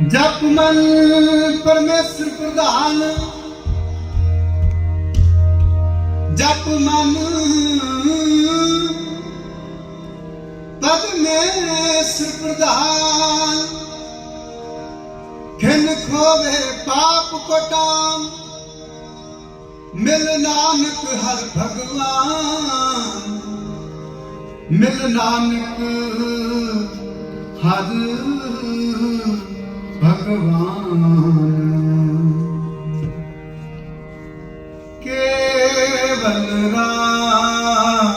ਜਪ ਮਨ ਪਰਮੇਸ਼ਰ ਪ੍ਰਧਾਨ। ਜਪ ਮਨ ਪਰਮੇਸ਼ਰ ਪ੍ਰਧਾਨ। ਖਿਨ ਖੋਵੇ ਪਾਪ ਕੋਟਾਮ ਮਿਲ ਨਾਨਕ ਹਰ ਭਗਵਾਨ। ਮਿਲ ਨਾਨਕ ਹਰ ਭਗਵਾਨ ਕੇਵਲ ਰਾਮ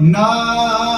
ਨਾਮ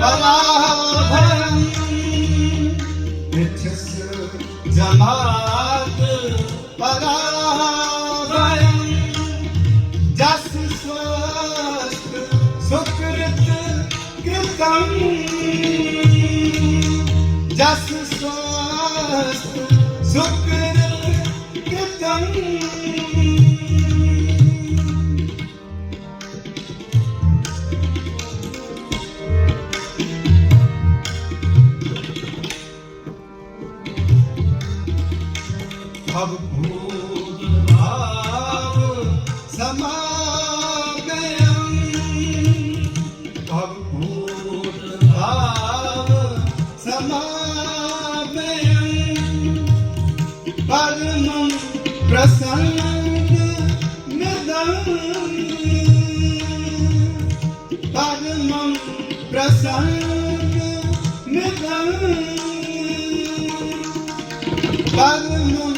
Allah. Bangunu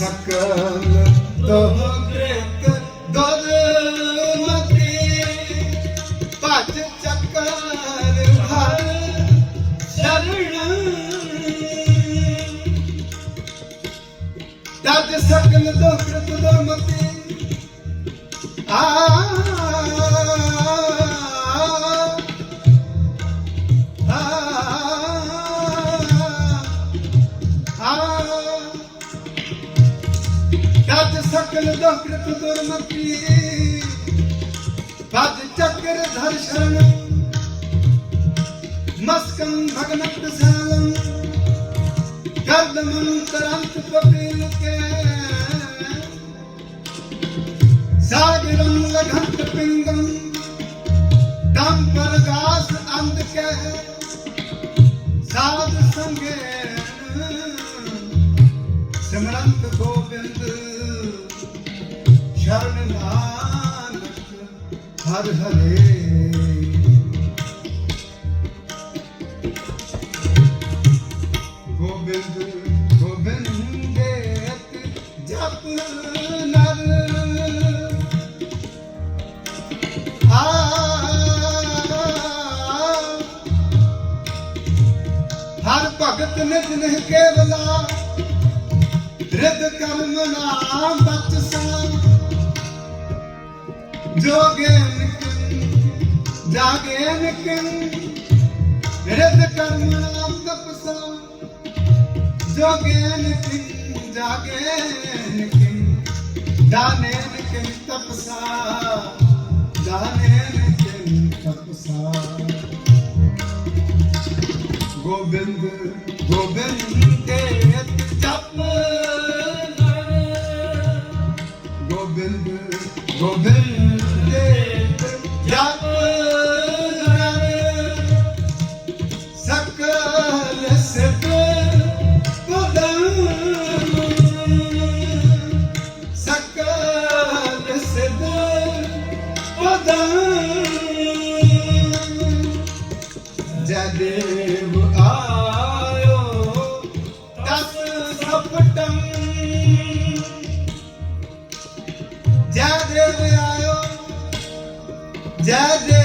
ਤਜ ਸਕਲ ਦੋ ਕ੍ਰਿਤ ਦੁਰਮਤੀ ਭਜ ਚੱਕਰ ਹਰ ਸ਼ਰਣ ਤਦ ਸਕਲ ਦੁਖਰਤ ਤਦ ਸਕਲ ਦੁਖਰਤ ਦੁਰਮਤੀ ਪਦ ਚੱਕਰ ਧਰ ਸ਼ਰਨ ਮਸਕੰ ਭਗਨਤ ਸਾਲੰ गर्दमंतरंत कपिल के सागरम लघंत पिंगम दम पर गास अंध के साध संगे सिमरंत गोविंद ਹਰ ਹਰੇ। ਗੋਬਿੰਦ ਗੋਬਿੰਦੇਤ ਜਪ ਹਰ ਭਗਤ ਨਿਤ ਕੇਵਲਾ ਰਿਦ ਕਰਮ ਨਾਮ ਬਚਸਾ ਜੋਗੇ ਨਿਕਨ ਜਾਗੇ ਨਿਕਨ ਰਿਦ ਕਰਮ ਨਾਮ ਤਪਸਾ, ਜੋਗੇ ਨਿਕਿਨ ਜਾਗੇ ਨਿਕਿਨ ਦਾਨੇ ਨਿਕਿਨ ਤਪਸਾ, ਦਾਨੇ ਨਿਕਿਨ ਤਪਸਾ। ਗੋਬਿੰਦ ਗੋਬਿੰਦ ਦੇ ਜਪ। Gobind Gobind Dad.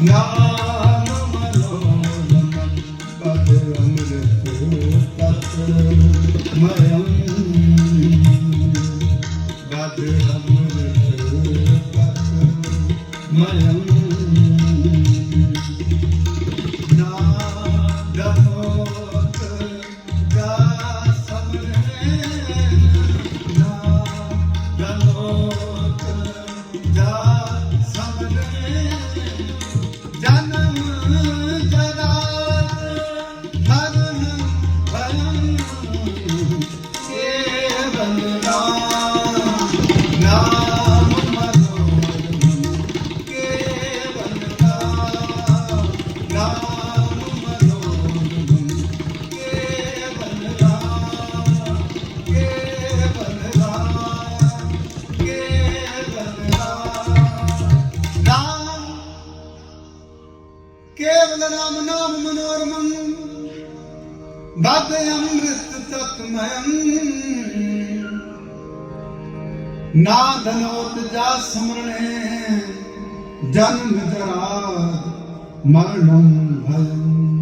No. Mm-hmm. ਨਾ ਧਨੋਤ ਜਾ ਸਮਰਣੇ ਜਨਮ ਜਰਾ ਮਰਣੰ ਭਇ